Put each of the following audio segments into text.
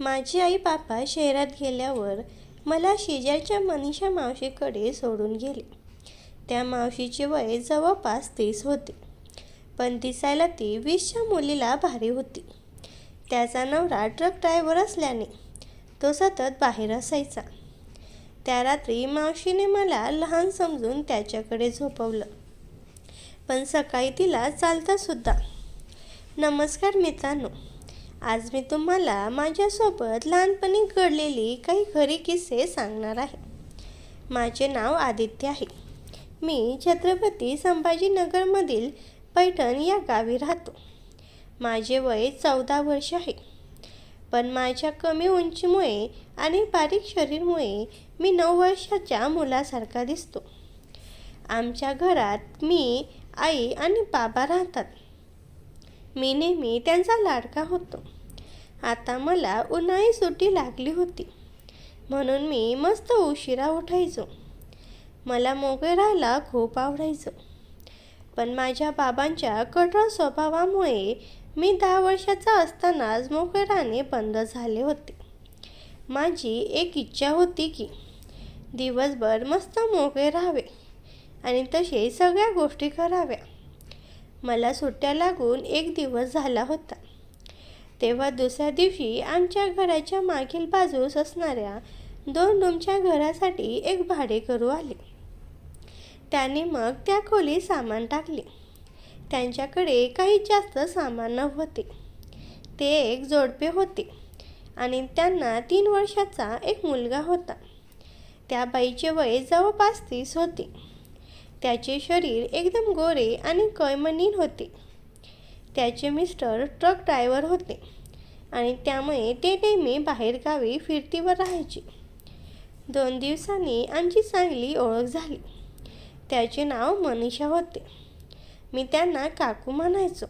माझी आई बापा शहरात गेल्यावर मला शेजारच्या मनीषा मावशीकडे सोडून गेले. त्या मावशीचे वय जवळपास तीस होते. पण दिसायला ती वीसच्या मुलीला भारी होती. त्याचा नवरा ट्रक ड्रायव्हर असल्याने तो सतत बाहेर असायचा. त्या रात्री मावशीने मला लहान समजून त्याच्याकडे झोपवलं. पण सकाळी तिला चालतासुद्धा. नमस्कार मित्रांनो आज मी तुम्हाला माझ्यासोबत लहानपणी घडलेली काही खरी किस्से सांगणार आहे. माझे नाव आदित्य आहे. मी छत्रपती संभाजीनगरमधील पैठण या गावी राहतो. माझे वय चौदा वर्ष आहे. पण माझ्या कमी उंचीमुळे आणि बारीक शरीरमुळे मी नऊ वर्षाच्या मुलासारखा दिसतो. आमच्या घरात मी आई आणि बाबा राहतात. मी नेहमी त्यांचा लाडका होतो. आता मला उन्हाळी सुट्टी लागली होती. म्हणून मी मस्त उशिरा उठायचो. मला मोकळे राहायला खूप आवडायचं. पण माझ्या बाबांच्या कठोर स्वभावामुळे मी दहा वर्षाचा असतानाच मोकळे राहणे बंद झाले होते. माझी एक इच्छा होती की दिवसभर मस्त मोकळे राहावे आणि तसे सगळ्या गोष्टी कराव्या. मला सुट्ट्या लागून एक दिवस झाला होता. तेव्हा दुसऱ्या दिवशी आमच्या घराच्या मागील बाजूस असणाऱ्या दोन रूमच्या घरासाठी एक भाडेकरू आले. त्याने मग त्या खोलीत सामान टाकले. त्यांच्याकडे काही जास्त सामान नव्हते. ते एक जोडपे होते आणि त्यांना तीन वर्षाचा एक मुलगा होता. त्या बाईचे वय जवळपास तीस होते. त्याचे शरीर एकदम गोरे आणि कैमनीन होते. त्याचे मिस्टर ट्रक ड्रायव्हर होते. आणि त्यामुळे ते नेहमी बाहेरगावी फिरतीवर राहायचे. दोन दिवसांनी आमची चांगली ओळख झाली. त्याचे नाव मनीषा होते. मी त्यांना काकू म्हणायचो.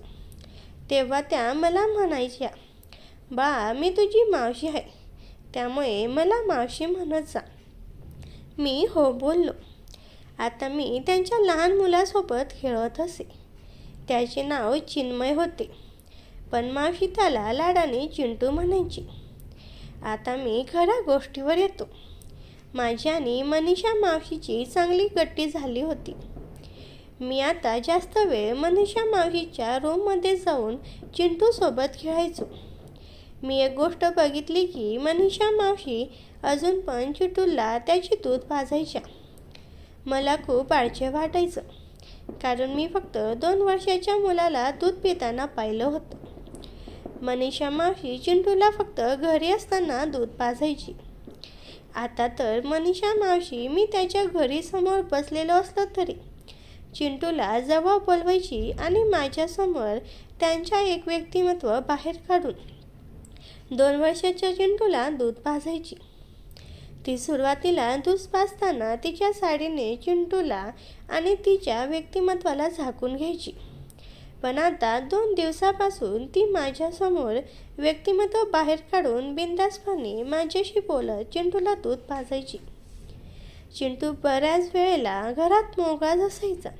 तेव्हा त्या मला म्हणायच्या बा मी तुझी मावशी आहे. त्यामुळे मला मावशी म्हणत जा. मी हो बोललो. आता मी त्यांच्या लहान मुलासोबत खेळत असे. त्याचे नाव चिन्मय होते. पण मावशी त्याला लाडाने चिंटू म्हणायची. आता मी खऱ्या गोष्टीवर येतो. माझी आणि मनीषा मावशीची चांगली गट्टी झाली होती. मी आता जास्त वेळ मनीषा मावशीच्या रूममध्ये जाऊन चिंटूसोबत खेळायचो. मी एक गोष्ट बघितली की मनीषा मावशी अजून पण चिंटूला त्याची दूध भाजायच्या. मला खूप आळचे वाटायचं. कारण मी फक्त दोन वर्षाच्या मुलाला दूध पिताना पाहिलं होतं. मनीषा मावशी चिंटूला फक्त घरी असताना दूध पाजायची. आता तर मनीषा मावशी मी त्याच्या घरी समोर बसलेलो असलो तरी चिंटूला जवळ बोलवायची आणि माझ्यासमोर त्यांच्या एक व्यक्तिमत्व बाहेर काढून दोन वर्षाच्या चिंटूला दूध पाजायची. ती सुरुवातीला दूध पाजताना तिच्या साडीने चिंटूला आणि तिच्या व्यक्तिमत्वाला झाकून घ्यायची. पण आता दोन दिवसापासून ती माझ्यासमोर व्यक्तिमत्व बाहेर काढून बिंदासपणे माझ्याशी बोलत चिंटूला दूध पाजायची चिंटू बऱ्याच वेळेला घरात मोकळाच असायचा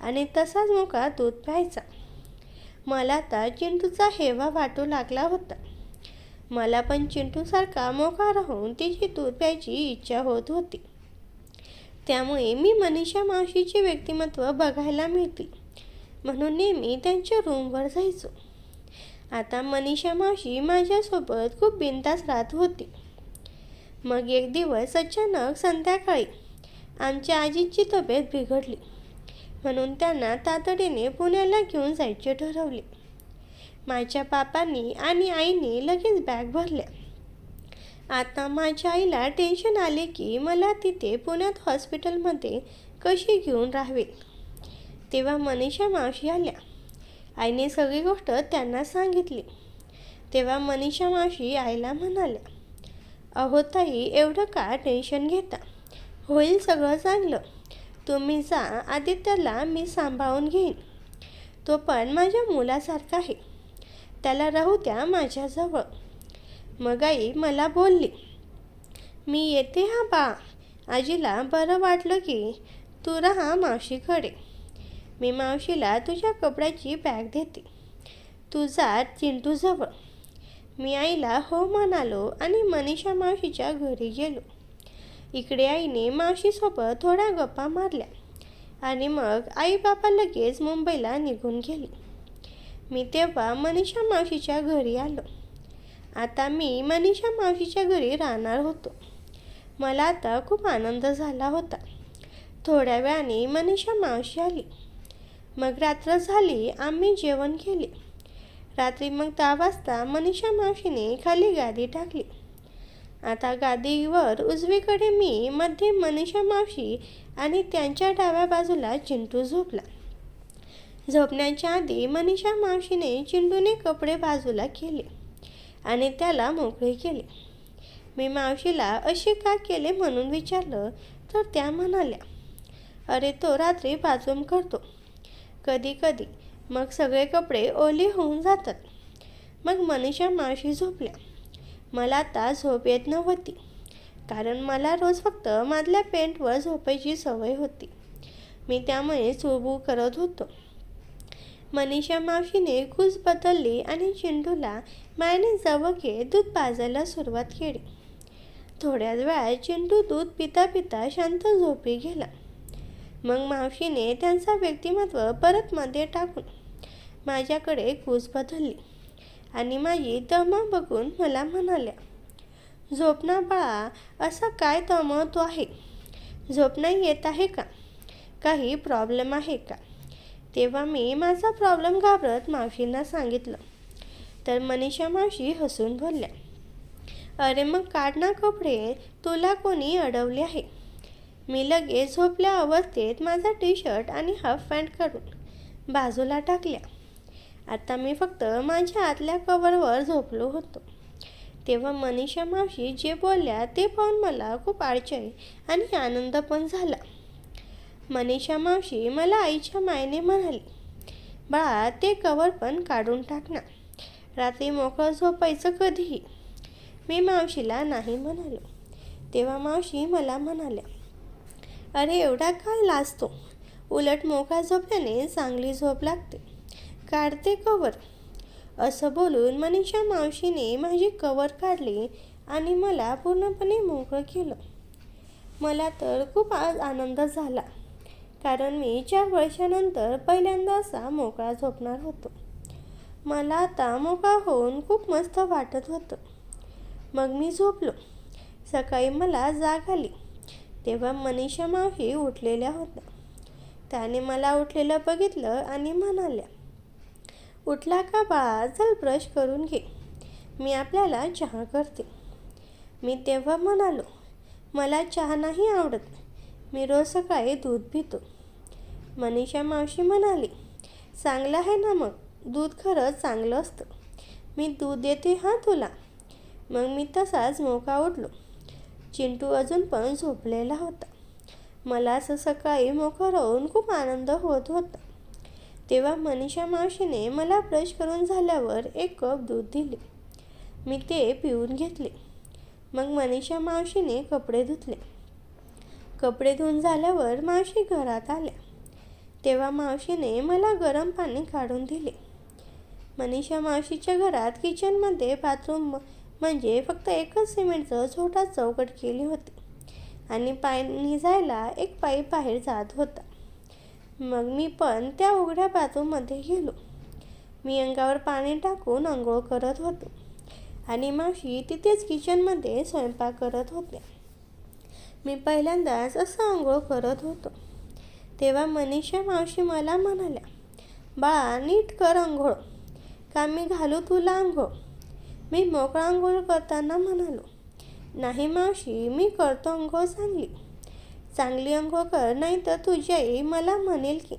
आणि तसाच मोकळा दूध प्यायचा. मला आता चिंटूचा हेवा वाटू लागला होता. मला पण चिंटूसारखा मोकळा राहून तिची दूध प्यायची इच्छा होत होती. त्यामुळे मी मनीषा मावशीचे व्यक्तिमत्व बघायला मिळते. म्हणून नेहमी त्यांच्या रूमवर जायचो. आता मनीषा मावशी माझ्यासोबत खूप बिनतास राहत होती. मग एक दिवस अचानक संध्याकाळी आमच्या आजीची तब्येत बिघडली. म्हणून त्यांना तातडीने पुण्याला घेऊन जायचे ठरवले. माझ्या बापांनी आणि आईने लगेच बॅग भरल्या. आता माझ्या आईला टेन्शन आले की मला तिथे पुण्यात हॉस्पिटलमध्ये कशी घेऊन राहावे? तेव्हा मनीषा मावशी आल्या. आईने सगळी गोष्ट त्यांना सांगितली. तेव्हा मनीषा मावशी आईला म्हणाल्या अहो ताई एवढं का टेन्शन घेता? होईल सगळं चांगलं. तुम्ही जा आदित्यला मी सांभाळून घेईन. तो पण माझ्या मुलासारखा आहे. त्याला राहू द्या माझ्याजवळ. मग आई मला बोलली मी येते हा बा. आजीला बरं वाटलं की तू राहा मावशीकडे. मी मावशीला तुझ्या कपड्याची बॅग देते. तू जा चिंटूजवळ. मी आईला हो म्हणालो आणि मनीषा मावशीच्या घरी गेलो. इकडे आईने मावशीसोबत थोड्या गप्पा मारल्या आणि मग आई बापा लगेच मुंबईला निघून गेली. मी तेव्हा मनीषा मावशीच्या घरी आलो. आता मी मनीषा मावशीच्या घरी राहणार होतो. मला आता खूप आनंद झाला होता. थोड्या वेळाने मनीषा मावशी आली. मग रात्र झाली आम्ही जेवण केले. रात्री मग दहा वाजता मनीषा मावशीने खाली गादी टाकली. आता गादीवर उजवीकडे मी मध्ये मनीषा मावशी आणि त्यांच्या डाव्या बाजूला चिंटू झोपला. झोपण्याच्या आधी मनीषा मावशीने चिंटूने कपडे बाजूला केले आणि त्याला मोकळे केले. मी मावशीला असे का केले म्हणून विचारलं? तर त्या म्हणाल्या अरे तो रात्री बाथरूम करतो. कधी कधी मग सगळे कपडे ओले होऊन जातात. मग मनीषा मावशी झोपल्या. मला आता झोप येत नव्हती कारण मला रोज फक्त मधल्या पेंटवर झोपायची सवय होती. मी त्यामुळे चुबू करत होतो. मनीषा मावशीने कूस बदलली आणि चिंटूला मायने जवळ घेत दूध पाजायला सुरुवात केली. थोड्याच वेळात चिंटू दूध पिता पिता शांत झोपी गेला. मग मावशीने त्यांचा व्यक्तिमत्व परत मध्ये टाकून माझ्याकडे कूस बदलली आणि माझी दमा बघून मला म्हणाल्या झोपणा बाळा असा काय दमवतो आहे? झोप नाही येत आहे का? काही प्रॉब्लेम आहे का? तेव्हा मी माझा प्रॉब्लेम घाबरत मावशींना सांगितलं. तर मनीषा मावशी हसून बोलल्या अरे मग काढ ना कपडे तुला कोणी अडवले आहे. मी लगेच झोपल्या अवस्थेत माझा टी शर्ट आणि हाफ पॅन्ट काढून बाजूला टाकल्या. आता मी फक्त माझ्या आतल्या कवरवर झोपलो होतो. तेव्हा मनीषा मावशी जे बोलल्या ते पाहून मला खूप आश्चर्य आणि आनंद पण झाला. मनीषा मावशी मला आईच्या मायने म्हणाली बाळा ते कवर पण काढून टाक ना. रात्री मोकळं झोपायचं कधीही. मी मावशीला नाही म्हणालो. तेव्हा मावशी मला म्हणाल्या अरे एवढा काय लाजतो उलट मोकळा झोपल्याने चांगली झोप लागते. काढते कवर असं बोलून मनीषा मावशीने माझी कवर काढली आणि मला पूर्णपणे मोकळं केलं. मला तर खूप आज आनंद झाला. कारण मी चार वर्षानंतर पहिल्यांदा असा मोकळा झोपणार होतो. मला आता मोकळा होऊन खूप मस्त वाटत होतं. मग मी झोपलो. सकाळी मला जाग आली. तेव्हा मनीषा मावशी उठलेल्या होत्या. त्याने मला उठलेलं बघितलं आणि म्हणाल्या उठला का बाळा चल ब्रश करून घे. मी आपल्याला चहा करते. मी तेव्हा म्हणालो मला चहा नाही आवडत. मी रोज सकाळी दूध पितो. मनीषा मावशी म्हणाली चांगलं आहे ना मग? दूध खरंच चांगलं असतं. मी दूध देते हां तुला. मग मी तसाच मोका उठलो चिंटू अजून पण झोपलेला होता. मला असं सकाळी मोकं राहून खूप आनंद होत होता. तेव्हा मनीषा मावशीने मला ब्रश करून झाल्यावर एक कप दूध दिले. मी ते पिऊन घेतले. मग मनीषा मावशीने कपडे धुतले. कपडे धुवून झाल्यावर मावशी घरात आल्या. तेव्हा मावशीने मला गरम पाणी काढून दिले. मनीषा मावशीच्या घरात किचनमध्ये बाथरूम म्हणजे फक्त एकच सिमेंटचं छोटा चौकट केली होती आणि पाणी जायला एक पाईप बाहेर जात होता. मग मी पण त्या उघड्या बाथरूममध्ये गेलो. मी अंगावर पाणी टाकून आंघोळ करत होतो आणि मावशी तिथेच किचनमध्ये स्वयंपाक करत होत्या. मी पहिल्यांदाच असं आंघोळ करत होतो. तेव्हा मनीषा मावशी मला म्हणाल्या बाळा नीट कर आंघोळ. का मी घालू तुला आंघोळ? मी मोकळा आंघोळ करताना म्हणालो नाही मावशी मी करतो आंघोळ चांगली. चांगली आंघोळ कर नाही तर तुझी आई मला म्हणेल की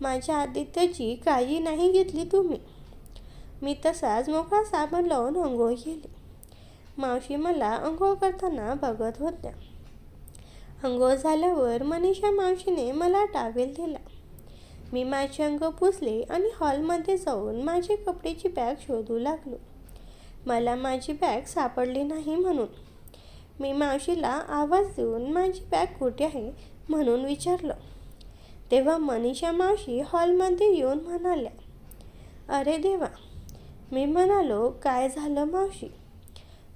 माझ्या आदित्यची काळजी नाही घेतली तुम्ही. मी तसाच मोकळा साबण लावून आंघोळ केली. मावशी मला आंघोळ करताना बघत होत्या. अंघोळ झाल्यावर मनीषा मावशीने मला टावेल दिला. मी माझे अंग पुसले आणि हॉलमध्ये जाऊन माझी कपड्याची बॅग शोधू लागलो. मला माझी बॅग सापडली नाही म्हणून. मी मावशीला आवाज देऊन माझी बॅग कुठे आहे म्हणून विचारलं. तेव्हा मनीषा मावशी हॉलमध्ये येऊन म्हणाल्या अरे देवा. मी म्हणालो काय झालं मावशी?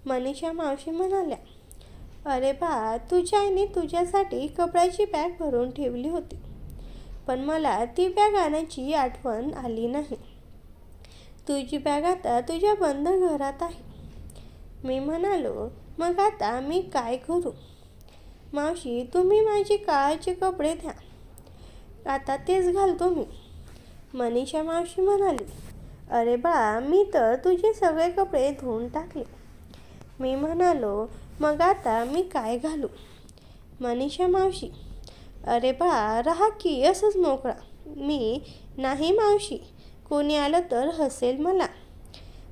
मनीषा मावशी म्हणाल्या अरे बा तुझ्या आईने तुझ्यासाठी कपड्याची बॅग भरून ठेवली होती. पण मला ती बॅग आणायची आठवण आली नाही. तुझी बॅग आता तुझ्या बंद घरात आहे. मी म्हणालो मग आता मी काय करू? मावशी तुम्ही माझी काळाचे कपडे द्या. आता तेच घालतो मी. मनीषा मावशी म्हणाली अरे बा मी तर तुझे सगळे कपडे धुवून टाकले. मी म्हणालो मग आता मी काय घालू? मनीषा मावशी. अरे बा राहा की असंच मोकळा. मी नाही मावशी. कोणी आलं तर हसेल मला.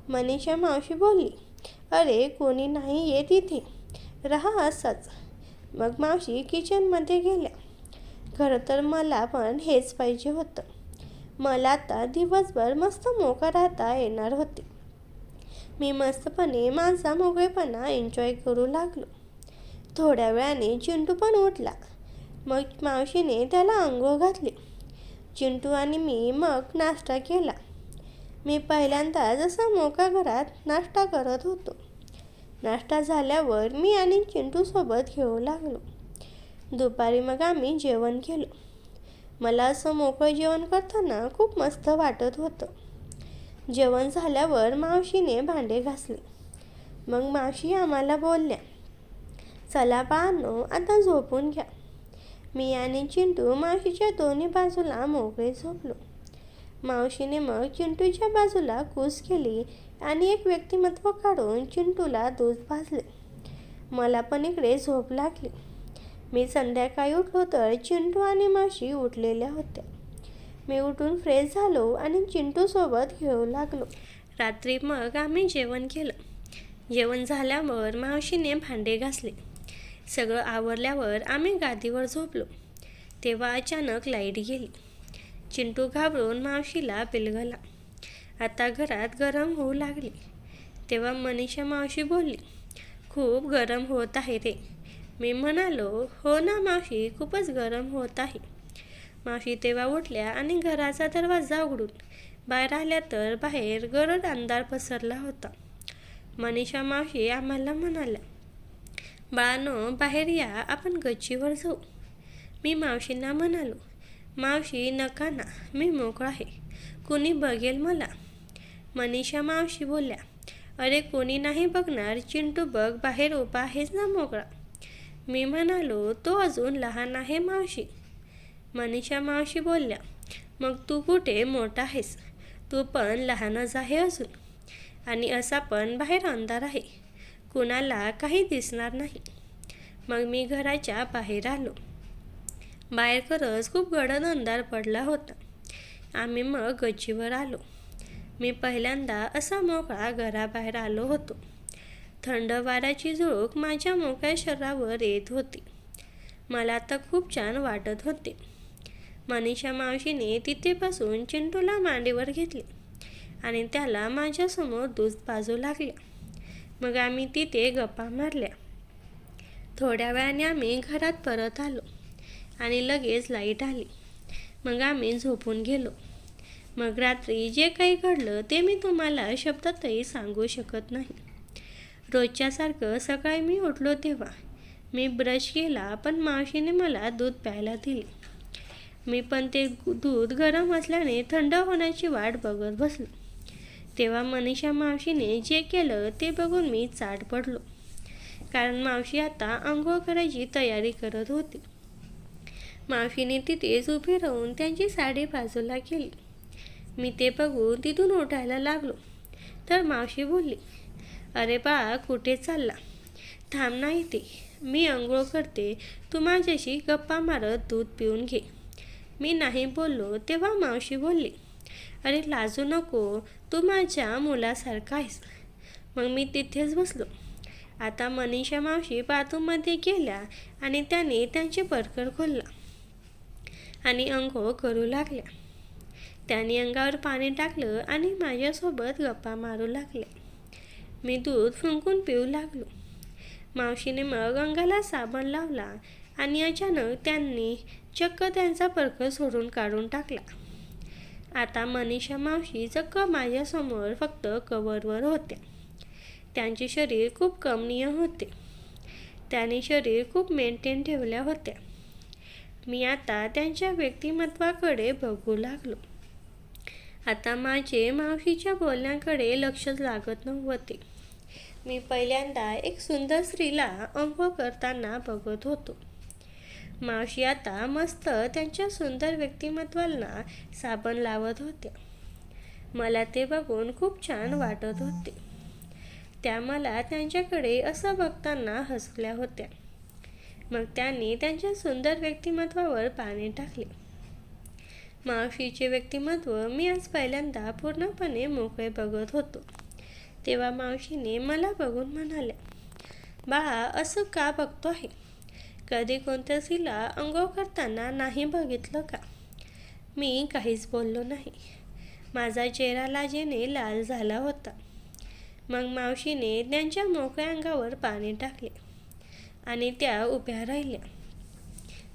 मनीषा मावशी बोलली. अरे कोणी नाही येत इथे. राहा असंच. मग मावशी किचनमध्ये गेल्या. खरं तर मला पण हेच पाहिजे होतं. मला आता दिवसभर मस्त मोका राहता येणार होते. मी मस्तपणे माझा मोकळेपणा एन्जॉय करू लागलो. थोड्या वेळाने चिंटू पण उठला. मग मावशीने त्याला आंघोळ घातली. चिंटू आणि मी मग नाश्ता केला. मी पहिल्यांदा जसा मोका घरात नाश्ता करत होतो. नाश्ता झाल्यावर मी आणि चिंटूसोबत घेऊ लागलो. दुपारी मग आम्ही जेवण केलं. मला असं मोकळं जेवण करताना खूप मस्त वाटत होतं. जेवण झाल्यावर मावशीने भांडे घासले. मग मावशी आम्हाला बोलल्या चला पाहनो आता झोपून घ्या. मी आणि चिंटू मावशीच्या दोन्ही बाजूला मोकळे झोपलो. मावशीने मग चिंटूच्या बाजूला कूस केली आणि एक व्यक्तिमत्व काढून चिंटूला दूध भाजले. मला पण इकडे झोप लागली. मी संध्याकाळी उठलो तर चिंटू आणि मावशी उठलेल्या होत्या. मी उठून फ्रेश झालो आणि चिंटूसोबत घेऊ लागलो. रात्री मग आम्ही जेवण केलं. जेवण झाल्यावर मावशीने भांडे घासले. सगळं आवरल्यावर आम्ही गादीवर झोपलो. तेव्हा अचानक लाइट गेली. चिंटू घाबरून मावशीला पिलगला. आता घरात गरम होऊ लागली. तेव्हा मनीषा मावशी बोलली खूप गरम होत आहे रे. मी म्हणालो हो ना मावशी खूपच गरम होत आहे. मावशी तेव्हा उठल्या आणि घराचा दरवाजा उघडून बाहेर आल्या तर बाहेर गरड अंधार पसरला होता. मनीषा मावशी आम्हाला म्हणाल्या बाळानो बाहेर या आपण गच्चीवर जाऊ. मी मावशींना म्हणालो मावशी नका ना मी मोकळा आहे. कोणी बघेल मला? मनीषा मावशी बोलल्या अरे कोणी नाही बघणार चिंटू बघ बाहेर उभा आहेच ना मोकळा. मी म्हणालो तो अजून लहान आहे मावशी. मनीषा मावशी बोलल्या मग तू कुठे? मोठा आहेस. तू पण लहानच आहे अजून. आणि असा पण बाहेर अंधार आहे. कुणाला काही दिसणार नाही. मग मी घराच्या बाहेर आलो. बाहेर खरंच खूप गडद अंधार पडला होता. आम्ही मग गच्चीवर आलो. मी पहिल्यांदा असा मोकळा घराबाहेर आलो होतो. थंड वाऱ्याची झुळूक माझ्या मोकळ्या शरीरावर येत होती. मला आता खूप छान वाटत होते. मनीषा मावशीने तिथेपासून चिंटूला मांडीवर घेतले आणि त्याला माझ्यासमोर दूध पाजू लागल्या. मग आम्ही तिथे गप्पा मारल्या. थोड्या वेळाने आम्ही घरात परत आलो आणि लगेच लाइट आली. मग आम्ही झोपून गेलो. मग रात्री जे काही घडलं ते मी तुम्हाला शब्दातही सांगू शकत नाही. रोजच्यासारखं सकाळी मी उठलो तेव्हा. मी ब्रश केला पण मावशीने मला दूध प्यायला दिले. मी पण ते दूध गरम असल्याने थंड होण्याची वाट बघत बसलो. तेव्हा मनीषा मावशीने जे केलं ते बघून मी चाट पडलो. कारण मावशी आता आंघोळ करायची तयारी करत होती. मावशीने तिथेच उभी राहून त्यांची साडी बाजूला केली. मी ते बघून तिथून उठायला लागलो. तर मावशी बोलली अरे बा कुठे चालला? थांब नाही ते मी आंघोळ करते. तू माझ्याशी गप्पा मारत दूध पिऊन घे. मी नाही बोललो तेव्हा मावशी बोलली अरे लाजू नको तू माझ्या मुलासारखा आहेस. मग मी तिथेच बसलो. आता मनीषा मावशी बाथरूममध्ये गेल्या आणि त्याने त्यांचे परकर खोलला आणि अंघोळ करू लागल्या. त्याने अंगावर पाणी टाकलं आणि माझ्यासोबत गप्पा मारू लागल्या. मी दूध फुंकून पिऊ लागलो. मावशीने मग अंगाला साबण लावला आणि अचानक त्यांनी चक्क त्यांचा पर्क सोडून काढून टाकला. आता मनीषा मावशी चक्क माझ्यासमोर फक्त कवरवर होत्या. त्यांचे शरीर खूप कमनीय होते. त्यांनी शरीर खूप मेंटेन ठेवल्या होत्या. मी आता त्यांच्या व्यक्तिमत्वाकडे बघू लागलो. आता माझे मावशीच्या बोलण्याकडे लक्षच लागत नव्हते. मी पहिल्यांदा एक सुंदर स्त्रीला अंघोळ करताना बघत होतो. मावशी आता मस्त त्यांच्या सुंदर व्यक्तिमत्वाला साबण लावत होत्या. मला ते बघून खूप छान वाटत होते. त्या मला त्यांच्याकडे असं बघताना हसल्या होत्या. मग त्यांनी त्यांच्या सुंदर व्यक्तिमत्वावर पाणी टाकले. मावशीचे व्यक्तिमत्व मी आज पहिल्यांदा पूर्णपणे मोकळे बघत होतो. तेव्हा मावशीने मला बघून म्हणाल्या बाळा असं का बघतो आहे? कधी कोणत्या स्त्रीला अंघोळ करताना नाही बघितलं का? मी काहीच बोललो नाही. माझा चेहरा लाजेने लाल झाला होता. मग मावशीने त्यांच्या मोकळ्या अंगावर पाणी टाकले आणि त्या उभ्या राहिल्या.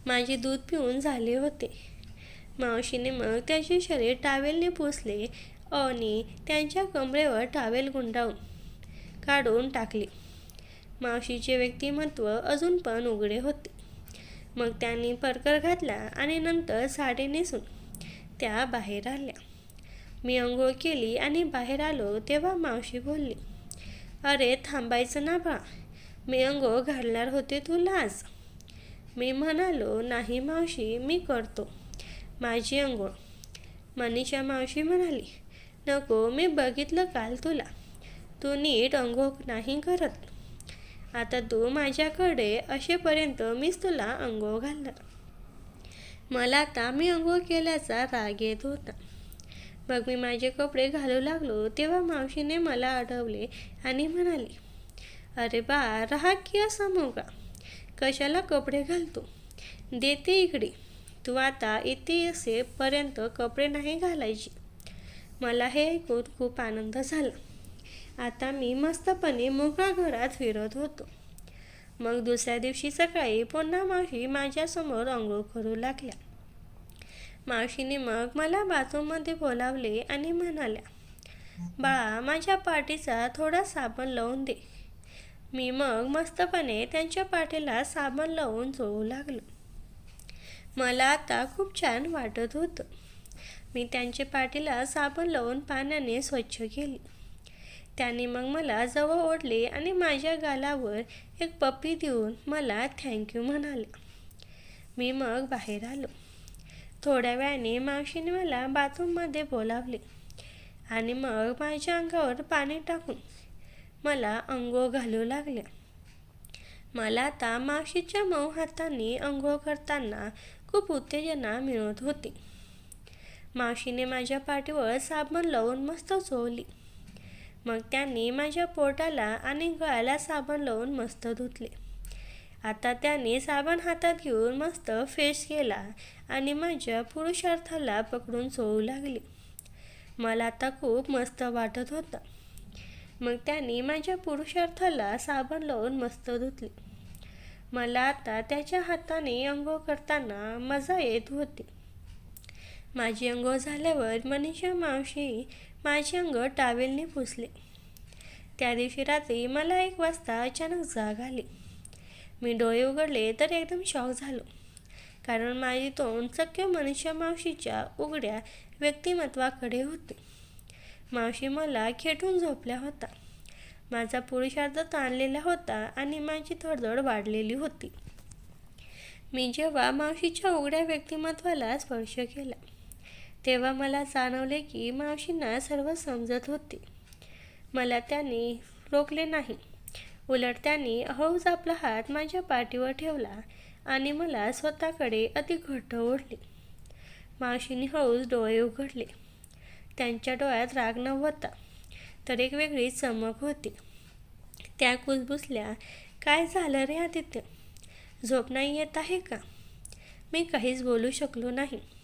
माझे दूध पिऊन झाले होते. मावशीने मग त्याचे शरीर टावेलने पुसले आणि त्यांच्या कमरेवर टावेल गुंडाळून काढून टाकले. मावशीचे व्यक्तिमत्व अजून पण उघडे होते. मग त्यांनी परकर घातला आणि नंतर साडी नेसून त्या बाहेर आल्या. मी अंघोळ केली आणि बाहेर आलो तेव्हा मावशी बोलली अरे थांबायचं ना बा. मी अंघोळ घालणार होते तुला आज. मी म्हणालो नाही मावशी मी करतो. माझी अंघोळ मनीषा मावशी म्हणाली नको मी बघितलं काल तुला. तू नीट अंघोळ नाही करत. आता तू माझ्याकडे असेपर्यंत मीच तुला अंघोळ घालणार. मला आता मी अंघोळ केल्याचा राग येत होता. मग मी माझे कपडे घालू लागलो तेव्हा मावशीने मला अडवले आणि म्हणाली अरे बा राहा की असा मोगा कशाला कपडे घालतो? देते इकडे. तू आता इथे असेपर्यंत कपडे नाही घालायचे. मला हे ऐकून खूप आनंद झाला. आता मी मस्तपणे मोकळ्या घरात फिरत होतो. मग दुसऱ्या दिवशी सकाळी पुन्हा मावशी माझ्यासमोर अंघोळ करू लागल्या. मावशीने मग मला बाथरूममध्ये बोलावले आणि म्हणाल्या बाळा माझ्या पाठीचा थोडा साबण लावून दे. मी मग मस्तपणे त्यांच्या पाठीला साबण लावून चोळू लागलो. मला आता खूप छान वाटत होतं. मी त्यांच्या पाठीला साबण लावून पाण्याने स्वच्छ केली. त्याने मग मला जवळ ओढले आणि माझ्या गालावर एक पप्पी देऊन मला थँक्यू म्हणाले. मी मग बाहेर आलो. थोड्या वेळाने मावशीने मला बाथरूममध्ये बोलावले आणि मग माझ्या अंगावर पाणी टाकून मला अंघोळ घालू लागल्या मला आता मावशीच्या मऊ हातांनी अंघोळ करताना खूप उत्तेजना मिळत होती. मावशीने माझ्या पाठीवर साबण लावून मस्त चोवली मग त्यांनी माझ्या पोटाला आणि गळ्याला साबण लावून मस्त धुतले. आता त्याने साबण हातात घेऊन मस्त फेस केला आणि माझ्या पुरुषार्थाला पकडून चोळू लागली. मला आता खूप मस्त वाटत होतं. मग त्यांनी माझ्या पुरुषार्थाला साबण लावून मस्त धुतले. मला आता त्याच्या हाताने अंघोळ करताना मजा येत होती. माझी अंघोळ झाल्यावर मनीषा मावशी माझे अंग टावेलने पुसले. त्या दिवशी रात्री मला एक वाजता अचानक जाग आली. मी डोळे उघडले तर एकदम शॉक झालो. कारण माझी तोंड चक्क मनुष्य मावशीच्या उघड्या व्यक्तिमत्वाकडे होते. मावशी मला खेटून झोपल्या होता माझा पुरुषार्थ ताणलेला होता आणि माझी धडधड वाढलेली होती. मी जेव्हा मावशीच्या उघड्या व्यक्तिमत्वाला स्पर्श केला तेव्हा मला जाणवले की मावशींना सर्व समजत होते. मला त्यांनी रोखले नाही. उलट त्यांनी हळूच आपला हात माझ्या पाठीवर ठेवला आणि मला स्वतःकडे अधिक घट्ट ओढले. मावशीने हळूच डोळे उघडले. त्यांच्या डोळ्यात राग नव्हता तर एक वेगळी चमक होती. त्या कुसबुसल्या काय झालं रे आदित्य? झोप नाही येत आहे का? मी काहीच बोलू शकलो नाही.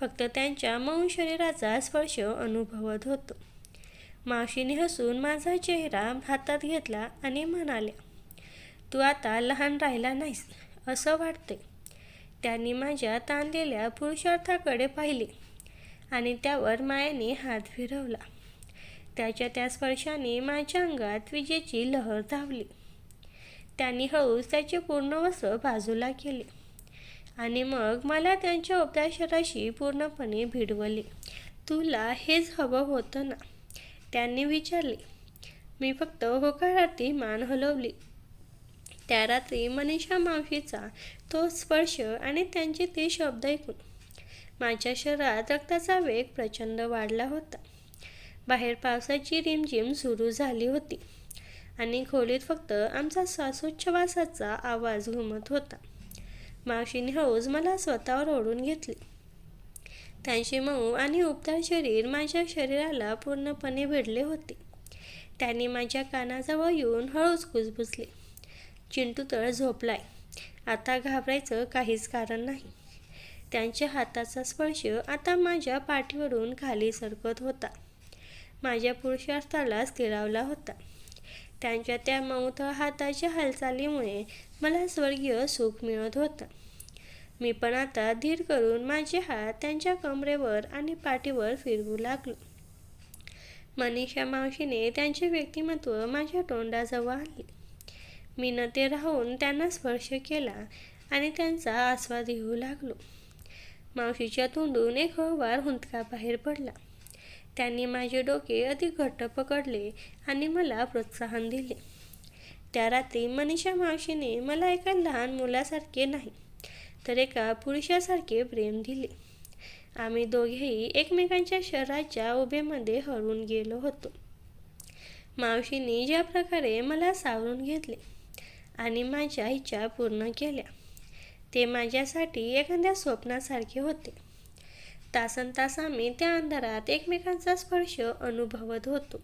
फक्त त्यांच्या मऊ शरीराचा स्पर्श अनुभवत होतो. मावशीने हसून माझा चेहरा हातात घेतला आणि म्हणाल्या तू आता लहान राहिला नाहीस असं वाटते त्यांनी माझ्या ताणलेल्या पुरुषार्थाकडे पाहिले आणि त्यावर मायाने हात फिरवला. त्याच्या त्या स्पर्शाने माझ्या अंगात विजेची लहर धावली. त्यांनी हळूच त्याचे पूर्ण वस्त्र बाजूला केले. आणि मग मला त्यांच्या उपदेशाशी पूर्णपणे भिडवले. तुला हेच हवं होतं ना? त्यांनी विचारले. मी फक्त होकारार्थी मान हलवली. त्या रात्री मनीषा मावशीचा तो स्पर्श आणि त्यांचे ते शब्द ऐकून माझ्या शरीरात रक्ताचा वेग प्रचंड वाढला होता. बाहेर पावसाची रिमझिम सुरू झाली होती आणि खोलीत फक्त आमचा श्वासोच्छवासाचा आवाज घुमत होता. मावशीने हळूच मला स्वतःवर ओढून घेतले. त्यांचे मऊ आणि उबदार शरीर माझ्या शरीराला पूर्णपणे भिडले होते. त्यांनी माझ्या कानाजवळ येऊन हळूच कुजबुजले. चिंटू तर झोपलाय. आता घाबरायचं काहीच कारण नाही. त्यांच्या हाताचा स्पर्श आता माझ्या पाठीवरून खाली सरकत होता. माझ्या पुरुषार्थाला स्थिरावला होता. त्यांच्या त्या मऊथळ हाताच्या हालचालीमुळे मला स्वर्गीय सुख मिळत होतं. मी पण आता धीर करून माझे हात त्यांच्या कमरेवर आणि पाठीवर फिरवू लागलो. मनीषा मावशीने त्यांचे व्यक्तिमत्व माझ्या तोंडाजवळ आणले. मी न ते राहून त्यांना स्पर्श केला आणि त्यांचा आस्वाद घेऊ लागलो. मावशीच्या तोंडून एक हळूवार हुंदका बाहेर पडला. त्यांनी माझे डोके अधिक घट्ट पकडले आणि मला प्रोत्साहन दिले. त्या रात्री मनीषा मावशीने मला एका लहान मुलासारखे नाही तर एका पुरुषासारखे प्रेम दिले. आम्ही दोघेही एकमेकांच्या शरीराच्या उभेमध्ये हरवून गेलो होतो. मावशीने ज्या प्रकारे मला सावरून घेतले आणि माझ्या इच्छा पूर्ण केल्या ते माझ्यासाठी एखाद्या स्वप्नासारखे होते. तासन तास आम्ही त्या अंधारात एकमेकांचा स्पर्श अनुभवत होतो.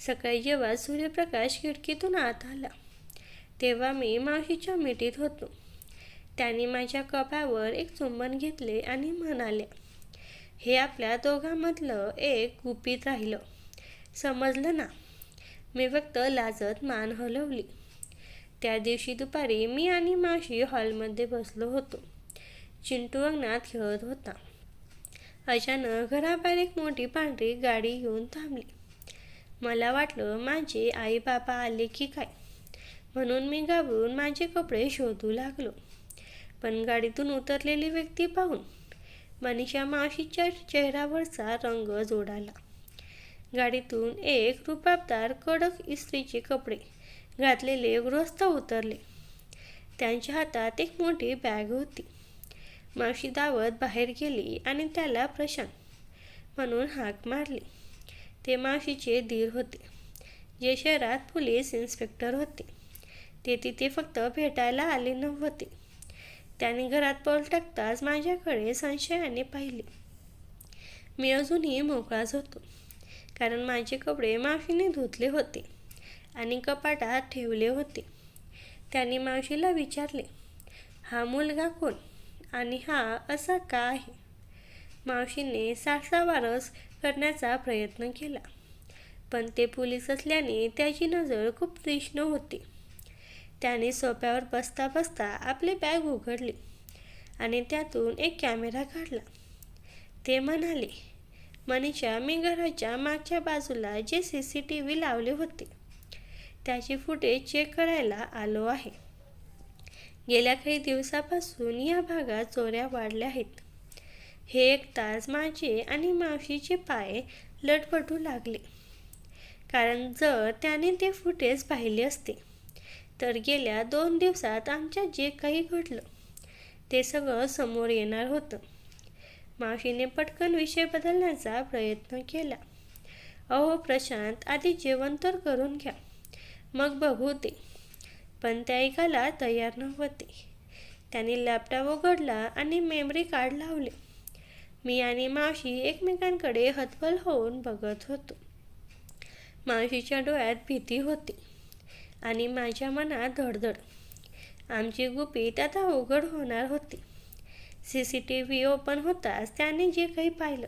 सकाळी जेव्हा सूर्यप्रकाश खिडकीतून आत आला तेव्हा मी मावशीच्या मिठीत होतो. त्यांनी माझ्या कपावर एक चुंबन घेतले आणि म्हणाले हे आपल्या दोघांमधलं एक गुपित राहिलं. समजलं ना? मी फक्त लाजत मान हलवली. त्या दिवशी दुपारी मी आणि मावशी हॉलमध्ये बसलो होतो. चिंटू अंगणात खेळत होता. अचानक घराबाहेर एक मोठी पांढरी गाडी येऊन थांबली. मला वाटलं माझे आई बाबा आले की काय? म्हणून मी घाबरून माझे कपडे शोधू लागलो. पण गाडीतून उतरलेली व्यक्ती पाहून मनीषा मावशीच्या चेहऱ्यावरचा रंग जोडाला. गाडीतून एक रुपाबदार कडक इस्त्रीचे कपडे घातलेले गृहस्थ उतरले. त्यांच्या हातात एक मोठी बॅग होती. मावशी दावत बाहेर गेली आणि त्याला प्रशांत म्हणून हाक मारली. ते मावशीचे धीर होते. जे शहरात पोलीस इन्स्पेक्टर होते. ते तिथे फक्त भेटायला आले नव्हते. त्याने घरात पाऊल टाकताच माझ्याकडे संशयाने पाहिले. मी अजूनही मोकळाच होतो कारण माझे कपडे मावशीने धुतले होते आणि कपाटात ठेवले होते. त्यांनी मावशीला विचारले हा मुलगा कोण आणि हा असा का आहे? मावशीने सासावारस करण्याचा प्रयत्न केला. पण ते पोलीस असल्याने त्याची नजर खूप तीक्ष्ण होती. त्याने सोप्यावर बसता बसता आपली बॅग उघडले आणि त्यातून एक कॅमेरा काढला. ते म्हणाले मनीषा मी घराच्या मागच्या बाजूला जे सी सी टी व्ही लावले होते त्याचे फुटेज चेक करायला आलो आहे. गेल्या काही दिवसापासून या भागात चोऱ्या वाढल्या आहेत. हे एक तास माझे आणि मावशीचे पाय लटपटू लागले. कारण जर त्याने ते फुटेज पाहिले असते तर गेल्या दोन दिवसात आमच्या जे काही घडलं ते सगळं समोर येणार होतं. मावशीने पटकन विषय बदलण्याचा प्रयत्न केला. अहो प्रशांत आधी जेवण तर करून घ्या मग बघू ते पण त्या ऐकायला तयार नव्हते. त्याने लॅपटॉप उघडला आणि मेमरी कार्ड लावले. मी आणि मावशी एकमेकांकडे हतबल होऊन बघत होतो. मावशीच्या डोळ्यात भीती होती आणि माझ्या मनात धडधड. आमची गुपित आता उघड होणार होती. C C T V open होताच त्याने जे काही पाहिलं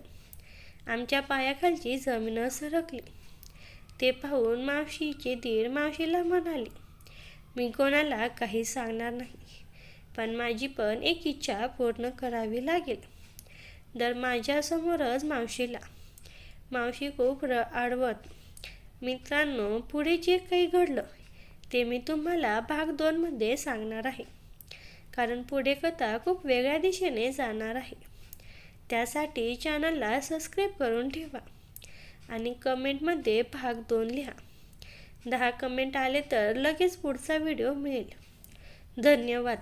आमच्या पायाखालची जमीन सरकली. ते पाहून मावशीचे दीर मावशीला म्हणाले मी कोणाला काही सांगणार नाही पण माझी पण एक इच्छा पूर्ण करावी लागेल. तर माझ्यासमोरच मावशीला. मावशी खूप र आडवत. मित्रांनो पुढे जे काही घडलं ते मी तुम्हाला भाग दोनमध्ये सांगणार आहे. कारण पुढे कथा खूप वेगळ्या दिशेने जाणार आहे. त्यासाठी चॅनलला सबस्क्राईब करून ठेवा आणि कमेंटमध्ये भाग दोन लिहा. दहा कमेंट आले तर लगेच पुढचा व्हिडिओ मिळेल. धन्यवाद.